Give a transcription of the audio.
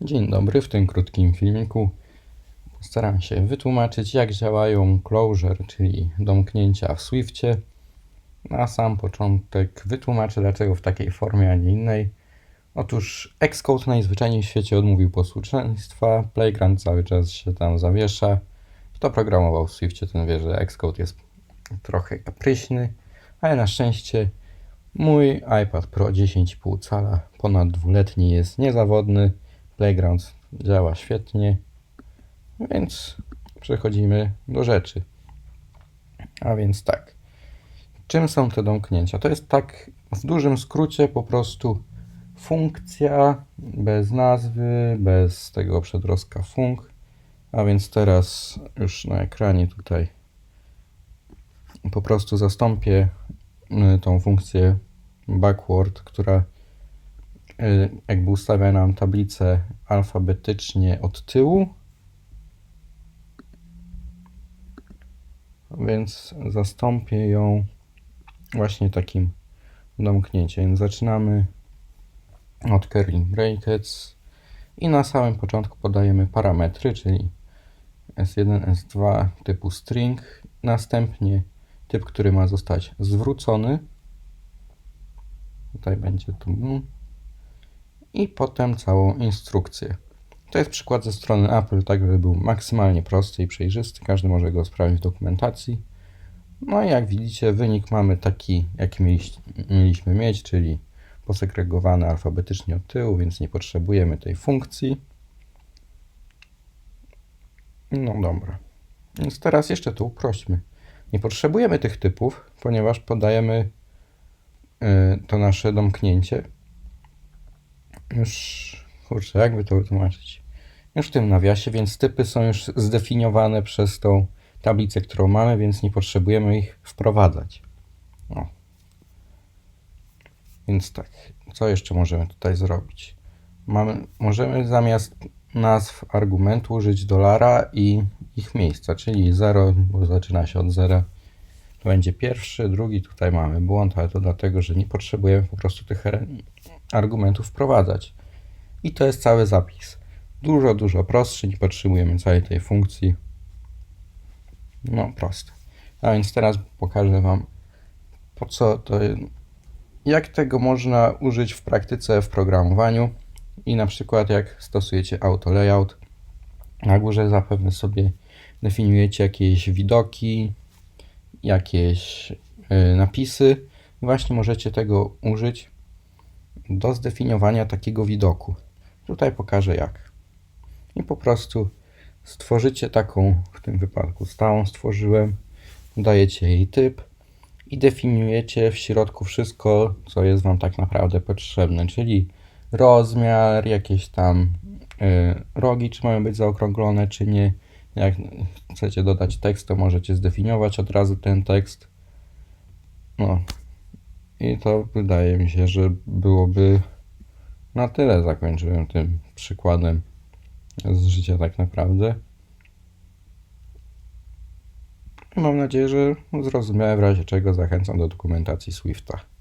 Dzień dobry, w tym krótkim filmiku postaram się wytłumaczyć jak działają closure, czyli domknięcia w Swiftie. Na sam początek wytłumaczę dlaczego w takiej formie, a nie innej. Otóż Xcode najzwyczajniej w świecie odmówił posłuszeństwa, Playground cały czas się tam zawiesza. Kto programował w Swiftie, ten wie, że Xcode jest trochę kapryśny, ale na szczęście mój iPad Pro 10,5 cala, ponad dwuletni, jest niezawodny. Playground działa świetnie, więc przechodzimy do rzeczy. A więc tak. Czym są te domknięcia? To jest tak w dużym skrócie po prostu funkcja bez nazwy, bez tego przedrostka funk. A więc teraz już na ekranie tutaj po prostu zastąpię y, tą funkcję backward, która jakby ustawia nam tablicę alfabetycznie od tyłu. Więc zastąpię ją właśnie takim domknięciem. Zaczynamy od curly brackets i na samym początku podajemy parametry, czyli S1, S2 typu string, następnie typ, który ma zostać zwrócony. Tutaj będzie tu i potem całą instrukcję. To jest przykład ze strony Apple, tak żeby był maksymalnie prosty i przejrzysty. Każdy może go sprawdzić w dokumentacji. No i jak widzicie, wynik mamy taki, jaki mieliśmy mieć, czyli posegregowany alfabetycznie od tyłu, więc nie potrzebujemy tej funkcji. No dobra. Więc teraz jeszcze to uprośćmy. Nie potrzebujemy tych typów, ponieważ podajemy y, to nasze domknięcie. Już, kurczę, jakby to wytłumaczyć? Już w tym nawiasie, więc typy są już zdefiniowane przez tą tablicę, którą mamy, więc nie potrzebujemy ich wprowadzać. O. Więc tak, co jeszcze możemy tutaj zrobić? Mamy, możemy zamiast nazw argumentu użyć dolara i ich miejsca, czyli 0, bo zaczyna się od 0. To będzie pierwszy, drugi, tutaj mamy błąd, ale to dlatego, że nie potrzebujemy po prostu tych argumentów wprowadzać. I to jest cały zapis. Dużo, dużo prostszy, nie potrzebujemy całej tej funkcji. No, proste. A więc teraz pokażę Wam, po co to, jak tego można użyć w praktyce w programowaniu i na przykład jak stosujecie auto layout. Na górze zapewne sobie definiujecie jakieś widoki, jakieś y, napisy. Właśnie możecie tego użyć do zdefiniowania takiego widoku. Tutaj pokażę jak. I po prostu stworzycie taką, w tym wypadku stałą stworzyłem, dajecie jej typ i definiujecie w środku wszystko, co jest Wam tak naprawdę potrzebne, czyli rozmiar, jakieś tam y, rogi, czy mają być zaokrąglone, czy nie. Jak chcecie dodać tekst, to możecie zdefiniować od razu ten tekst. No. I to wydaje mi się, że byłoby na tyle. Zakończyłem tym przykładem z życia tak naprawdę. I mam nadzieję, że zrozumiałem, w razie czego zachęcam do dokumentacji Swifta.